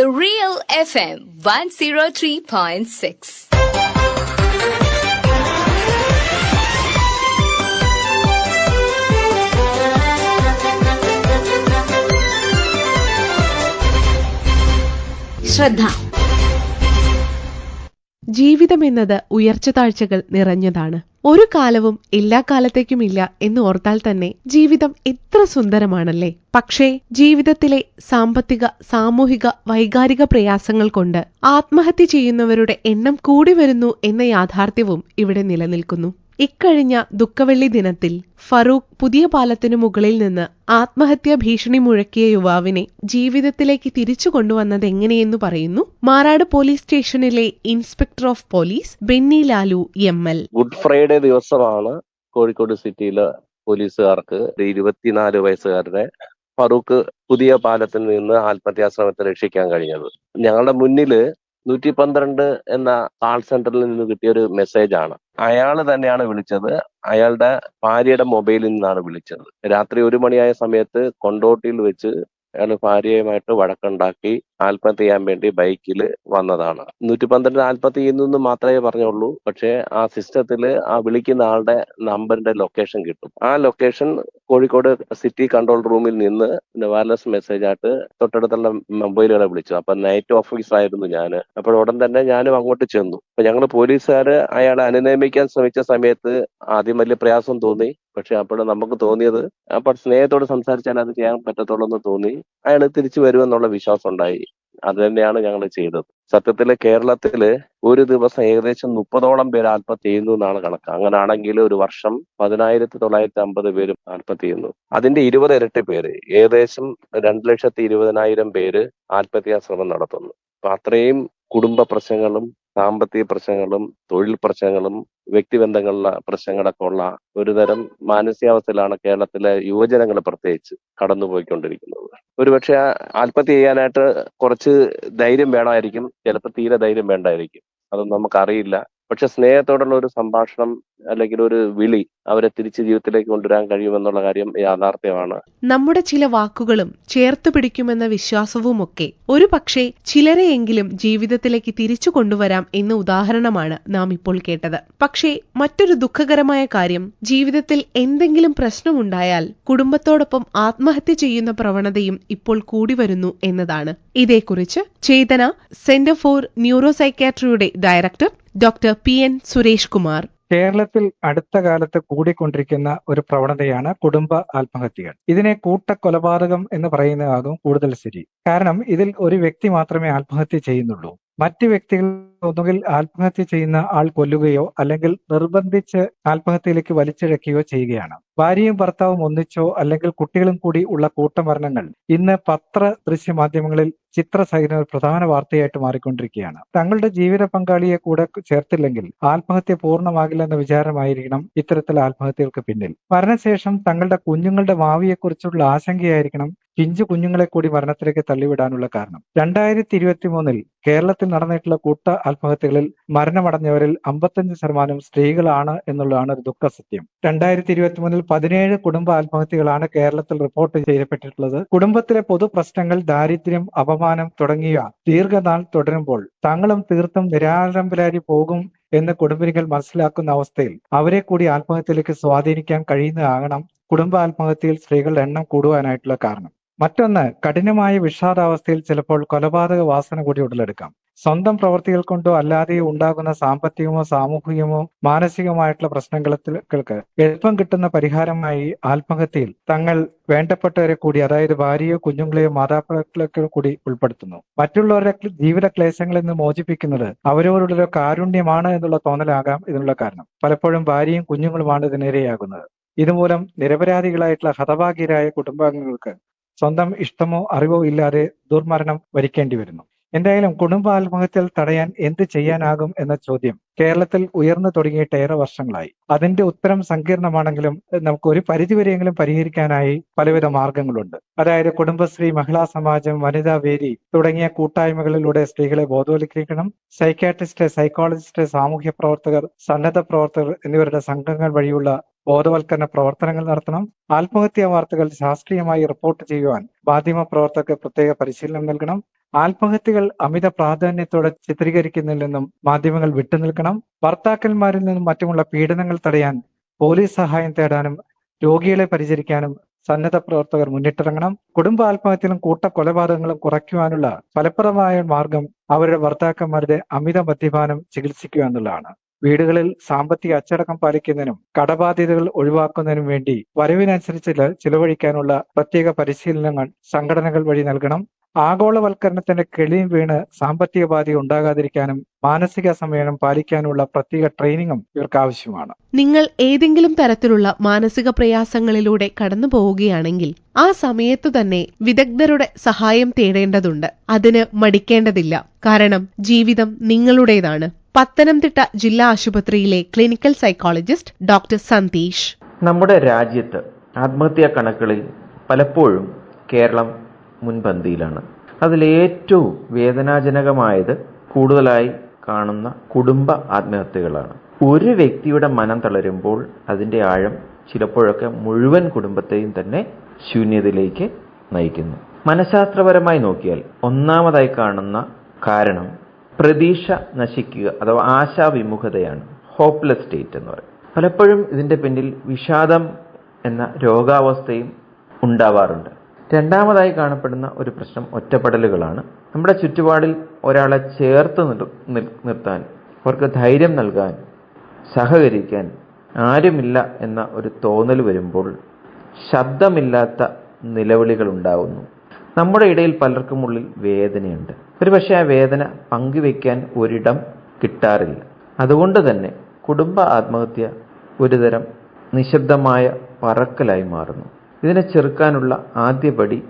The Real FM 103.6. ശ്രദ്ധ ജീവിതമെന്നത് ഉയർച്ച താഴ്ചകൾ നിറഞ്ഞതാണ് ഒരു കാലവും എല്ലാ കാലത്തേക്കുമില്ല എന്ന് ഓർത്താൽ തന്നെ ജീവിതം എത്ര സുന്ദരമാണല്ലേ? പക്ഷേ ജീവിതത്തിലെ സാമ്പത്തിക സാമൂഹിക വൈകാരിക പ്രയാസങ്ങൾ കൊണ്ട് ആത്മഹത്യ ചെയ്യുന്നവരുടെ എണ്ണം കൂടി വരുന്നു എന്ന യാഥാർത്ഥ്യവും ഇവിടെ നിലനിൽക്കുന്നു. ഇക്കഴിഞ്ഞ ദുഃഖവെള്ളി ദിനത്തിൽ ഫറൂഖ് പുതിയ പാലത്തിനു മുകളിൽ നിന്ന് ആത്മഹത്യാ ഭീഷണി മുഴക്കിയ യുവാവിനെ ജീവിതത്തിലേക്ക് തിരിച്ചു കൊണ്ടുവന്നത് എങ്ങനെയെന്നു പറയുന്നു. മാറാട് പോലീസ് സ്റ്റേഷനിലെ inspector of police Benny Lalu M L. Good Friday ദിവസമാണ് കോഴിക്കോട് സിറ്റിയിലെ പോലീസുകാർക്ക്. ഇരുപത്തിനാല് വയസ്സുകാരനെ ഫറൂഖ് പുതിയ പാലത്തിൽ നിന്ന് ആത്മഹത്യാശ്രമത്തെ രക്ഷിക്കാൻ കഴിഞ്ഞത്. ഞങ്ങളുടെ മുന്നിൽ നൂറ്റി പന്ത്രണ്ട് എന്ന കാൾ സെന്ററിൽ നിന്ന് കിട്ടിയ ഒരു മെസ്സേജ് ആണ്. അയാൾ തന്നെയാണ് വിളിച്ചത്. അയാളുടെ ഭാര്യയുടെ മൊബൈലിൽ നിന്നാണ് വിളിച്ചത്. രാത്രി ഒരു മണിയായ സമയത്ത് കൊണ്ടോട്ടിയിൽ വെച്ച് അയാൾ ഭാര്യയുമായിട്ട് വഴക്കുണ്ടാക്കി. ആത്മഹത്യ ചെയ്യാൻ വേണ്ടി ബൈക്കിൽ വന്നതാണ്. നൂറ്റി പന്ത്രണ്ട് ആത്മഹത്യ ചെയ്യുന്നു മാത്രമേ പറഞ്ഞുള്ളൂ. പക്ഷേ ആ സിസ്റ്റത്തിൽ ആ വിളിക്കുന്ന ആളുടെ നമ്പറിന്റെ ലൊക്കേഷൻ കിട്ടും. ആ ലൊക്കേഷൻ കോഴിക്കോട് സിറ്റി കൺട്രോൾ റൂമിൽ നിന്ന് വയർലെസ് മെസ്സേജ് ആയിട്ട് തൊട്ടടുത്തുള്ള മൊബൈലുകളെ വിളിച്ചു. അപ്പൊ നൈറ്റ് ഓഫീസറായിരുന്നു ഞാൻ അപ്പോൾ ഉടൻ തന്നെ ഞാനും അങ്ങോട്ട് ചെന്നു. അപ്പൊ ഞങ്ങൾ പോലീസുകാർ അയാളെ അനുനയിപ്പിക്കാൻ ശ്രമിച്ച സമയത്ത് ആദ്യം വലിയ പ്രയാസം തോന്നി. പക്ഷെ അപ്പോൾ നമുക്ക് തോന്നിയത്. അപ്പോൾ സ്നേഹത്തോട് സംസാരിച്ചാൽ അത് ചെയ്യാൻ പറ്റത്തുള്ളൂ എന്ന് തോന്നി. അയാൾ തിരിച്ചു വരുമെന്നുള്ള വിശ്വാസം ഉണ്ടായി. അത് തന്നെയാണ് ഞങ്ങൾ ചെയ്തത്. സത്യത്തിൽ കേരളത്തിൽ ഒരു ദിവസം ഏകദേശം മുപ്പതോളം പേര് ആത്മഹത്യ ചെയ്യുന്നു എന്നാണ് കണക്ക്. അങ്ങനാണെങ്കിൽ ഒരു വർഷം പതിനായിരത്തി തൊള്ളായിരത്തി അമ്പത് പേരും ആത്മഹത്യ ചെയ്യുന്നു. അതിന്റെ ഇരുപത് ഇരട്ടി പേര് ഏകദേശം രണ്ട് ലക്ഷത്തി ഇരുപതിനായിരം പേര് ആത്മഹത്യാ ശ്രമം നടത്തുന്നു. അപ്പൊ അത്രയും കുടുംബ പ്രശ്നങ്ങളും സാമ്പത്തിക പ്രശ്നങ്ങളും തൊഴിൽ പ്രശ്നങ്ങളും വ്യക്തിബന്ധങ്ങളിലെ പ്രശ്നങ്ങളൊക്കെ ഉള്ള ഒരുതരം മാനസികാവസ്ഥയിലാണ് കേരളത്തിലെ യുവജനങ്ങൾ പ്രത്യേകിച്ച് കടന്നുപോയിക്കൊണ്ടിരിക്കുന്നത്. ഒരുപക്ഷെ ആത്മഹത്യ ചെയ്യാനായിട്ട് കുറച്ച് ധൈര്യം വേണമായിരിക്കും ചിലപ്പോൾ തീരെ ധൈര്യം വേണ്ടായിരിക്കും. അതൊന്നും നമുക്കറിയില്ല. പക്ഷെ സ്നേഹത്തോടുള്ള ഒരു സംഭാഷണം അല്ലെങ്കിൽ ഒരു വിളി അവരെ തിരിച്ച് ജീവിതത്തിലേക്ക് കൊണ്ടുവരാൻ കഴിയുമെന്നുള്ള കാര്യം യാഥാർത്ഥ്യമാണ്. നമ്മുടെ ചില വാക്കുകളും ചേർത്ത് പിടിക്കുമെന്ന വിശ്വാസവുമൊക്കെ ഒരു പക്ഷേ ചിലരെയെങ്കിലും ജീവിതത്തിലേക്ക് തിരിച്ചു കൊണ്ടുവരാം എന്ന ഉദാഹരണമാണ് നാം ഇപ്പോൾ കേട്ടത്. പക്ഷേ മറ്റൊരു ദുഃഖകരമായ കാര്യം ജീവിതത്തിൽ എന്തെങ്കിലും പ്രശ്നമുണ്ടായാൽ കുടുംബത്തോടൊപ്പം ആത്മഹത്യ ചെയ്യുന്ന പ്രവണതയും ഇപ്പോൾ കൂടി വരുന്നു എന്നതാണ്. ഇതേക്കുറിച്ച് Chetana centre for neuro സൈക്യാട്രിയുടെ director doctor P N Suresh Kumar. കേരളത്തിൽ അടുത്ത കാലത്ത് കൂടിക്കൊണ്ടിരിക്കുന്ന ഒരു പ്രവണതയാണ് കുടുംബ ആത്മഹത്യകൾ. ഇതിനെ കൂട്ടക്കൊലപാതകം എന്ന് പറയുന്നതാകും കൂടുതൽ ശരി കാരണം ഇതിൽ ഒരു വ്യക്തി മാത്രമേ ആത്മഹത്യ ചെയ്യുന്നുള്ളൂ. മറ്റ് വ്യക്തികൾ ഒന്നുകിൽ ആത്മഹത്യ ചെയ്യുന്ന ആൾ കൊല്ലുകയോ അല്ലെങ്കിൽ നിർബന്ധിച്ച് ആത്മഹത്യയിലേക്ക് വലിച്ചിഴക്കുകയോ ചെയ്യുകയാണ്. ഭാര്യയും ഭർത്താവും ഒന്നിച്ചോ അല്ലെങ്കിൽ കുട്ടികളും കൂടി ഉള്ള കൂട്ടമരണങ്ങൾ ഇന്ന് പത്ര ദൃശ്യമാധ്യമങ്ങളിൽ ചിത്രസഹിതം ഒരു പ്രധാന വാർത്തയായിട്ട് മാറിക്കൊണ്ടിരിക്കുകയാണ്. തങ്ങളുടെ ജീവിത പങ്കാളിയെ കൂടെ ചേർത്തില്ലെങ്കിൽ ആത്മഹത്യ പൂർണമാകില്ലെന്ന വിചാരമായിരിക്കണം ഇത്തരത്തിൽ ആത്മഹത്യകൾക്ക് പിന്നിൽ. മരണശേഷം തങ്ങളുടെ കുഞ്ഞുങ്ങളുടെ ഭാവിയെക്കുറിച്ചുള്ള ആശങ്കയായിരിക്കണം പിഞ്ചു കുഞ്ഞുങ്ങളെ കൂടി മരണത്തിലേക്ക് തള്ളിവിടാനുള്ള കാരണം. രണ്ടായിരത്തി ഇരുപത്തി മൂന്നിൽ കേരളത്തിൽ നടന്നിട്ടുള്ള കൂട്ട ആത്മഹത്യകളിൽ മരണമടഞ്ഞവരിൽ അമ്പത്തഞ്ച് ശതമാനം സ്ത്രീകളാണ് എന്നുള്ളതാണ് ഒരു ദുഃഖസത്യം രണ്ടായിരത്തി ഇരുപത്തി മൂന്നിൽ പതിനേഴ് കുടുംബ ആത്മഹത്യകളാണ് കേരളത്തിൽ റിപ്പോർട്ട് ചെയ്യപ്പെട്ടിട്ടുള്ളത്. കുടുംബത്തിലെ പൊതു പ്രശ്നങ്ങൾ ദാരിദ്ര്യം അപമാനം തുടങ്ങിയ ദീർഘനാൾ തുടരുമ്പോൾ തങ്ങളും തീർത്തും നിരാലംബരായി പോകും എന്ന് കുടുംബിനികൾ മനസ്സിലാക്കുന്ന അവസ്ഥയിൽ അവരെ കൂടി ആത്മഹത്യയിലേക്ക് സ്വാധീനിക്കാൻ കഴിയുന്നതാകണം കുടുംബ ആത്മഹത്യയിൽ സ്ത്രീകളുടെ എണ്ണം കൂടുവാനായിട്ടുള്ള കാരണം. മറ്റൊന്ന് കഠിനമായ വിഷാദാവസ്ഥയിൽ ചിലപ്പോൾ കൊലപാതക വാസന കൂടി ഉടലെടുക്കാം. സ്വന്തം പ്രവൃത്തികൾ കൊണ്ടോ അല്ലാതെ ഉണ്ടാകുന്ന സാമ്പത്തികമോ സാമൂഹികമോ മാനസികമായിട്ടുള്ള പ്രശ്നങ്ങൾക്ക് എളുപ്പം കിട്ടുന്ന പരിഹാരമായി ആത്മഹത്യയിൽ തങ്ങൾ വേണ്ടപ്പെട്ടവരെ കൂടി അതായത് ഭാര്യയോ കുഞ്ഞുങ്ങളെയോ മാതാപിതാക്കളെയോ കൂടി ഉൾപ്പെടുത്തുന്നു. മറ്റുള്ളവരുടെ ജീവിത ക്ലേശങ്ങളിൽ നിന്ന് മോചിപ്പിക്കുന്നത് അവരോടുള്ള കാരുണ്യമാണ് എന്നുള്ള തോന്നലാകാം ഇതിനുള്ള കാരണം. പലപ്പോഴും ഭാര്യയും കുഞ്ഞുങ്ങളുമാണ് ഇതിനിരയാകുന്നത്. ഇതുമൂലം നിരപരാധികളായിട്ടുള്ള ഹതഭാഗ്യരായ കുടുംബാംഗങ്ങൾക്ക് സ്വന്തം ഇഷ്ടമോ അറിവോ ഇല്ലാതെ ദുർമരണം വരിക്കേണ്ടി വരുന്നു. എന്തായാലും കുടുംബ ആത്മഹത്യകൾ തടയാൻ എന്ത് ചെയ്യാനാകും എന്ന ചോദ്യം കേരളത്തിൽ ഉയർന്നു തുടങ്ങിയിട്ട് ഏറെ വർഷങ്ങളായി. അതിന്റെ ഉത്തരം സങ്കീർണമാണെങ്കിലും നമുക്ക് ഒരു പരിധിവരെയെങ്കിലും പരിഹരിക്കാനായി പലവിധ മാർഗങ്ങളുണ്ട്. അതായത് കുടുംബശ്രീ മഹിളാ സമാജം വനിതാ വേരി തുടങ്ങിയ കൂട്ടായ്മകളിലൂടെ സ്ത്രീകളെ ബോധവൽക്കരിക്കണം. സൈക്കാട്രിസ്റ്റ് സൈക്കോളജിസ്റ്റ് സാമൂഹ്യ പ്രവർത്തകർ സന്നദ്ധ പ്രവർത്തകർ എന്നിവരുടെ സംഘങ്ങൾ വഴിയുള്ള ബോധവൽക്കരണ പ്രവർത്തനങ്ങൾ നടത്തണം. ആത്മഹത്യാ വാർത്തകൾ ശാസ്ത്രീയമായി റിപ്പോർട്ട് ചെയ്യുവാൻ മാധ്യമ പ്രവർത്തകർക്ക് പ്രത്യേക പരിശീലനം നൽകണം. ആത്മഹത്യകൾ അമിത പ്രാധാന്യത്തോടെ ചിത്രീകരിക്കുന്നതിൽ നിന്നും മാധ്യമങ്ങൾ വിട്ടുനിൽക്കണം ഭർത്താക്കന്മാരിൽ നിന്നും മറ്റുമുള്ള പീഡനങ്ങൾ തടയാൻ പോലീസ് സഹായം തേടാനും രോഗികളെ പരിചരിക്കാനും സന്നദ്ധ പ്രവർത്തകർ മുന്നിട്ടിറങ്ങണം. കുടുംബ ആത്മഹത്യകളും കൂട്ട കൊലപാതകങ്ങളും കുറയ്ക്കുവാനുള്ള ഫലപ്രദമായ മാർഗം അവരുടെ ഭർത്താക്കന്മാരുടെ അമിത മദ്യപാനം ചികിത്സിക്കുക എന്നുള്ളതാണ്. വീടുകളിൽ സാമ്പത്തിക അച്ചടക്കം പാലിക്കുന്നതിനും കടബാധ്യതകൾ ഒഴിവാക്കുന്നതിനും വേണ്ടി വരവിനനുസരിച്ച് ചിലവഴിക്കാനുള്ള പ്രത്യേക പരിശീലനങ്ങൾ സംഘടനകൾ വഴി നൽകണം. ആഗോളവൽക്കരണത്തിന്റെ കെളിയും വീണ് സാമ്പത്തിക ബാധ്യത ഉണ്ടാകാതിരിക്കാനും മാനസിക സംയമനം പാലിക്കാനുള്ള പ്രത്യേക ട്രെയിനിങ്ങും ഇവർക്ക് ആവശ്യമാണ്. നിങ്ങൾ ഏതെങ്കിലും തരത്തിലുള്ള മാനസിക പ്രയാസങ്ങളിലൂടെ കടന്നു പോവുകയാണെങ്കിൽ ആ സമയത്ത് തന്നെ വിദഗ്ധരുടെ സഹായം തേടേണ്ടതുണ്ട്. അതിന് മടിക്കേണ്ടതില്ല. കാരണം ജീവിതം നിങ്ങളുടേതാണ്. പത്തനംതിട്ട ജില്ലാ ആശുപത്രിയിലെ ക്ലിനിക്കൽ സൈക്കോളജിസ്റ്റ് ഡോക്ടർ സന്തീഷ്. നമ്മുടെ രാജ്യത്ത് ആത്മഹത്യാ കണക്കുകളിൽ പലപ്പോഴും കേരളം മുൻപന്തിയിലാണ്. അതിലേറ്റവും വേദനാജനകമായത് കൂടുതലായി കാണുന്ന കുടുംബ ആത്മഹത്യകളാണ്. ഒരു വ്യക്തിയുടെ മനം തളരുമ്പോൾ അതിന്റെ ആഴം ചിലപ്പോഴൊക്കെ മുഴുവൻ കുടുംബത്തെയും തന്നെ ശൂന്യതയിലേക്ക് നയിക്കുന്നു. മനഃശാസ്ത്രപരമായി നോക്കിയാൽ ഒന്നാമതായി കാണുന്ന കാരണം പ്രതീക്ഷ നശിക്കുക അഥവാ ആശാവിമുഖതയാണ്. ഹോപ്പ്ലെസ് സ്റ്റേറ്റ് എന്ന് പറയും. പലപ്പോഴും ഇതിന്റെ പിന്നിൽ വിഷാദം എന്ന രോഗാവസ്ഥയും ഉണ്ടാവാറുണ്ട്. രണ്ടാമതായി കാണപ്പെടുന്ന ഒരു പ്രശ്നം ഒറ്റപ്പെടലുകളാണ്. നമ്മുടെ ചുറ്റുപാടിൽ ഒരാളെ ചേർത്ത് നിർ- നിർ- നിർത്താൻ അവർക്ക് ധൈര്യം നൽകാൻ സഹകരിക്കാൻ ആരുമില്ല എന്ന ഒരു തോന്നൽ വരുമ്പോൾ ശബ്ദമില്ലാത്ത നിലവിളികൾ ഉണ്ടാകുന്നു നമ്മുടെ ഇടയിൽ പലർക്കും ഉള്ളിൽ വേദനയുണ്ട്. ഒരുപക്ഷെ ആ വേദന പങ്കുവെക്കാൻ ഒരിടം കിട്ടാറില്ല. അതുകൊണ്ട് തന്നെ കുടുംബ ആത്മഹത്യ ഒരുതരം നിശബ്ദമായ പറക്കലായി മാറുന്നു. ഇതിനെ ചെറുക്കാനുള്ള ആദ്യപടി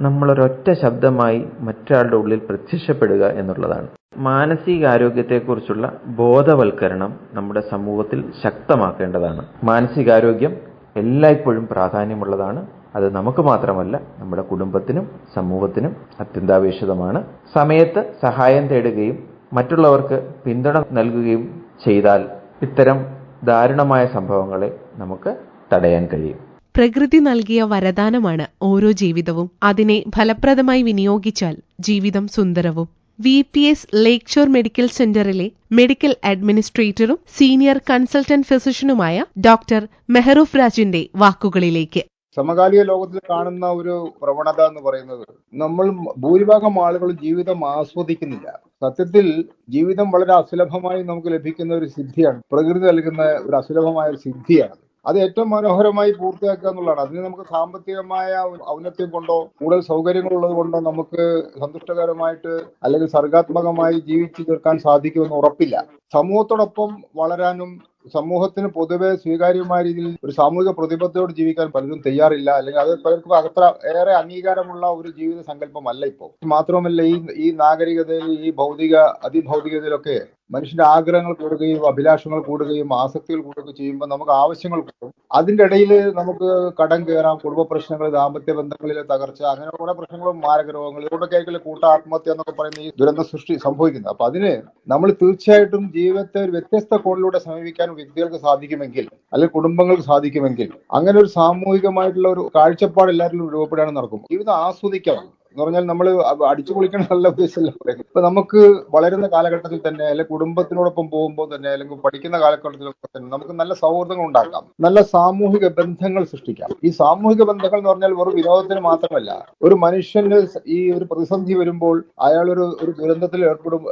നമ്മൾ നമ്മളൊരൊറ്റ ശബ്ദമായി മറ്റൊരാളുടെ ഉള്ളിൽ പ്രത്യക്ഷപ്പെടുക എന്നുള്ളതാണ്. മാനസികാരോഗ്യത്തെക്കുറിച്ചുള്ള ബോധവൽക്കരണം നമ്മുടെ സമൂഹത്തിൽ ശക്തമാക്കേണ്ടതാണ്. മാനസികാരോഗ്യം എല്ലായ്പ്പോഴും പ്രാധാന്യമുള്ളതാണ്. അത് നമുക്ക് മാത്രമല്ല നമ്മുടെ കുടുംബത്തിനും സമൂഹത്തിനും അത്യന്താപേക്ഷിതമാണ്. സമയത്ത് സഹായം തേടുകയും മറ്റുള്ളവർക്ക് പിന്തുണ നൽകുകയും ചെയ്താൽ ഇത്തരം ദാരുണമായ സംഭവങ്ങളെ നമുക്ക് തടയാൻ കഴിയും. പ്രകൃതി നൽകിയ വരദാനമാണ് ഓരോ ജീവിതവും. അതിനെ ഫലപ്രദമായി വിനിയോഗിച്ചാൽ ജീവിതം സുന്ദരവും. V. P. S. Lake shore medical സെന്ററിലെ മെഡിക്കൽ അഡ്മിനിസ്ട്രേറ്ററും സീനിയർ കൺസൾട്ടന്റ് ഫിസിഷ്യനുമായ ഡോക്ടർ മെഹറൂഫ് രാജിന്റെ വാക്കുകളിലേക്ക്. സമകാലിക ലോകത്തിൽ കാണുന്ന ഒരു പ്രവണത എന്ന് പറയുന്നത് നമ്മൾ ഭൂരിഭാഗം ആളുകൾ ജീവിതം ആസ്വദിക്കുന്നില്ല. സത്യത്തിൽ ജീവിതം വളരെ അസുലഭമായി നമുക്ക് ലഭിക്കുന്ന ഒരു സിദ്ധിയാണ്. പ്രകൃതി നൽകുന്ന ഒരു അസുലഭമായ ഒരു സിദ്ധിയാണ്. അത് ഏറ്റവും മനോഹരമായി പൂർത്തിയാക്കുക എന്നുള്ളതാണ്. അതിന് നമുക്ക് സാമ്പത്തികമായ ഔന്നത്യം കൊണ്ടോ കൂടുതൽ സൗകര്യങ്ങൾ ഉള്ളത് കൊണ്ടോ നമുക്ക് സന്തുഷ്ടകരമായിട്ട് അല്ലെങ്കിൽ സർഗാത്മകമായി ജീവിച്ചു തീർക്കാൻ സാധിക്കുമെന്ന് ഉറപ്പില്ല. സമൂഹത്തോടൊപ്പം വളരാനും സമൂഹത്തിന് പൊതുവെ സ്വീകാര്യമായ രീതിയിൽ ഒരു സാമൂഹിക പ്രതിബദ്ധതയോട് ജീവിക്കാൻ പലരും തയ്യാറില്ല. അല്ലെങ്കിൽ അത് പലർക്കും അത്ര ഏറെ അംഗീകാരമുള്ള ഒരു ജീവിത സങ്കല്പമല്ല ഇപ്പോൾ. മാത്രമല്ല ഈ ഈ നാഗരികതയിൽ ഈ ഭൗതിക അതിഭൗതികതയിലൊക്കെ മനുഷ്യന്റെ ആഗ്രഹങ്ങൾ കൂടുകയും അഭിലാഷങ്ങൾ കൂടുകയും ആസക്തികൾ കൂടുകയും ചെയ്യുമ്പോൾ നമുക്ക് ആവശ്യങ്ങൾ കൂടും. അതിന്റെ ഇടയിൽ നമുക്ക് കടം കയറാം കുടുംബ പ്രശ്നങ്ങൾ ദാമ്പത്യ ബന്ധങ്ങളിലെ തകർച്ച അങ്ങനെ കുറെ പ്രശ്നങ്ങളും മാരക രോഗങ്ങൾ ഇതുകൊണ്ടൊക്കെ ആയിരിക്കും കൂട്ട ആത്മഹത്യ എന്നൊക്കെ പറയുന്ന ഈ ദുരന്ത സൃഷ്ടി സംഭവിക്കുന്നത്. അപ്പൊ അതിന് നമ്മൾ തീർച്ചയായിട്ടും ജീവിതത്തെ ഒരു വ്യത്യസ്ത കോണിലൂടെ സമീപിക്കാൻ വ്യക്തികൾക്ക് സാധിക്കുമെങ്കിൽ അല്ലെങ്കിൽ കുടുംബങ്ങൾക്ക് സാധിക്കുമെങ്കിൽ അങ്ങനെ ഒരു സാമൂഹികമായിട്ടുള്ള ഒരു കാഴ്ചപ്പാട് എല്ലാവരിലും രൂപപ്പെടാനും നടക്കും ജീവിതം ആസ്വദിക്കണം. എന്ന് പറഞ്ഞാൽ നമ്മൾ അടിച്ചു പൊളിക്കണം നല്ല ഉദ്ദേശമല്ല പറയുന്നത്? ഇപ്പൊ നമുക്ക് വളരുന്ന കാലഘട്ടത്തിൽ തന്നെ അല്ലെ കുടുംബത്തിനോടൊപ്പം പോകുമ്പോൾ തന്നെ അല്ലെങ്കിൽ പഠിക്കുന്ന കാലഘട്ടത്തിലൊക്കെ തന്നെ നമുക്ക് നല്ല സൗഹൃദങ്ങൾ ഉണ്ടാക്കാം. നല്ല സാമൂഹിക ബന്ധങ്ങൾ സൃഷ്ടിക്കാം. ഈ സാമൂഹിക ബന്ധങ്ങൾ എന്ന് പറഞ്ഞാൽ വെറും വിനോദത്തിന് മാത്രമല്ല ഒരു മനുഷ്യന് ഈ ഒരു പ്രതിസന്ധി വരുമ്പോൾ അയാൾ ഒരു ഒരു ദുരന്തത്തിൽ ഏർപ്പെടും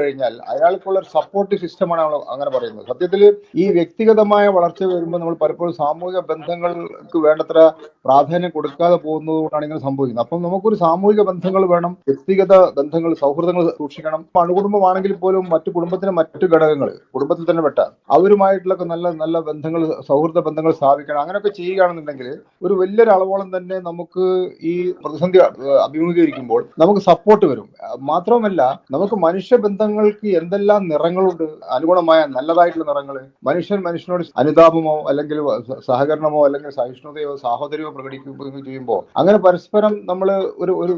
കഴിഞ്ഞാൽ അയാൾക്കുള്ള ഒരു സപ്പോർട്ട് സിസ്റ്റമാണ് അങ്ങനെ പറയുന്നത്. സത്യത്തിൽ ഈ വ്യക്തിഗതമായ വളർച്ച വരുമ്പോൾ നമ്മൾ പലപ്പോഴും സാമൂഹിക ബന്ധങ്ങൾക്ക് വേണ്ടത്ര പ്രാധാന്യം കൊടുക്കാതെ പോകുന്നതുകൊണ്ടാണ് ഇങ്ങനെ സംഭവിക്കുന്നത്. അപ്പം നമുക്കൊരു സാമൂഹിക ബന്ധങ്ങൾ വേണം വ്യക്തിഗത ബന്ധങ്ങൾ സൗഹൃദങ്ങൾ സൂക്ഷിക്കണം. അണുകുടുംബമാണെങ്കിൽ പോലും മറ്റു കുടുംബത്തിന് മറ്റു ഘടകങ്ങൾ കുടുംബത്തിൽ തന്നെ പെട്ട അവരുമായിട്ടുള്ള നല്ല നല്ല ബന്ധങ്ങൾ സൗഹൃദ ബന്ധങ്ങൾ സ്ഥാപിക്കണം. അങ്ങനെയൊക്കെ ചെയ്യുകയാണെന്നുണ്ടെങ്കിൽ ഒരു വലിയൊരു അളവോളം തന്നെ നമുക്ക് ഈ പ്രതിസന്ധി അഭിമുഖീകരിക്കുമ്പോൾ നമുക്ക് സപ്പോർട്ട് വരും. മാത്രമല്ല നമുക്ക് മനുഷ്യ ബന്ധങ്ങൾക്ക് എന്തെല്ലാം നിറങ്ങളുണ്ട്? അനുഗുണമായ നല്ലതായിട്ടുള്ള നിറങ്ങൾ മനുഷ്യൻ മനുഷ്യനോട് അനുതാപമോ അല്ലെങ്കിൽ സഹകരണമോ അല്ലെങ്കിൽ സഹിഷ്ണുതയോ സാഹോദര്യമോ പ്രകടിപ്പിക്കുകയോ ചെയ്യുമ്പോൾ അങ്ങനെ പരസ്പരം നമ്മൾ ഒരു ഒരു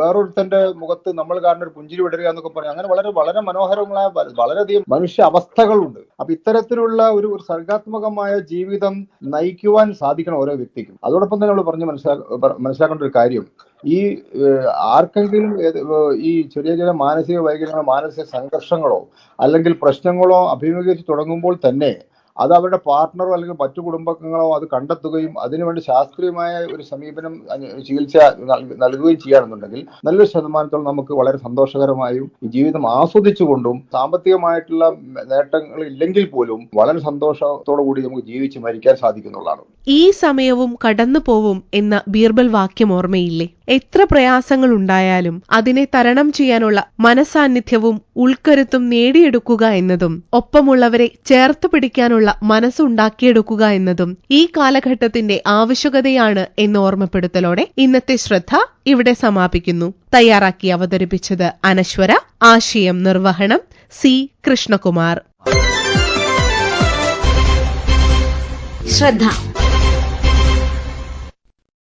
വേറൊരുത്തന്റെ മുഖത്ത് നമ്മൾ കാണുന്ന ഒരു പുഞ്ചിരി വിടരുക എന്നൊക്കെ പറഞ്ഞു അങ്ങനെ വളരെ വളരെ മനോഹരമായ വളരെയധികം മനുഷ്യ അവസ്ഥകളുണ്ട്. അപ്പൊ ഇത്തരത്തിലുള്ള ഒരു ഒരു സർഗാത്മകമായ ജീവിതം നയിക്കുവാൻ സാധിക്കണം ഓരോ വ്യക്തിക്കും. അതോടൊപ്പം തന്നെ നമ്മൾ പറഞ്ഞ് മനസ്സിലാ മനസ്സിലാക്കേണ്ട ഒരു കാര്യം. ഈ ആർക്കെങ്കിലും ഈ ചെറിയ ചെറിയ മാനസിക വൈകല്യങ്ങളോ മാനസിക സംഘർഷങ്ങളോ അല്ലെങ്കിൽ പ്രശ്നങ്ങളോ അഭിമുഖീകരിച്ച് തുടങ്ങുമ്പോൾ തന്നെ അത് അവരുടെ പാർട്ട്ണറോ അല്ലെങ്കിൽ മറ്റു കുടുംബങ്ങളോ അത് കണ്ടെത്തുകയും അതിനുവേണ്ടി ശാസ്ത്രീയമായ ഒരു സമീപനം ചികിത്സ നൽ- നൽകുകയും ചെയ്യുകയാണെന്നുണ്ടെങ്കിൽ നല്ലൊരു ശതമാനത്തോളം നമുക്ക് വളരെ സന്തോഷകരമായും ഈ ജീവിതം ആസ്വദിച്ചുകൊണ്ടും സാമ്പത്തികമായിട്ടുള്ള നേട്ടങ്ങൾ ഇല്ലെങ്കിൽ പോലും വളരെ സന്തോഷത്തോടു കൂടി നമുക്ക് ജീവിച്ച് മരിക്കാൻ സാധിക്കുന്നുള്ളതാണ്. ഈ സമയവും കടന്നു പോവും എന്ന ബീർബൽ വാക്യം ഓർമ്മയില്ലേ? എത്ര പ്രയാസങ്ങൾ ഉണ്ടായാലും അതിനെ തരണം ചെയ്യാനുള്ള മനസാന്നിധ്യവും ഉൾക്കരുത്തും നേടിയെടുക്കുക എന്നതും ഒപ്പമുള്ളവരെ ചേർത്ത് പിടിക്കാനുള്ള മനസ്സുണ്ടാക്കിയെടുക്കുക എന്നതും ഈ കാലഘട്ടത്തിന്റെ ആവശ്യകതയാണ് എന്ന് ഓർമ്മപ്പെടുത്തലോടെ ഇന്നത്തെ ശ്രദ്ധ ഇവിടെ സമാപിക്കുന്നു. തയ്യാറാക്കി അവതരിപ്പിച്ചത് അനശ്വര ആശയം നിർവഹണം സി കൃഷ്ണകുമാർ. ശ്രദ്ധ.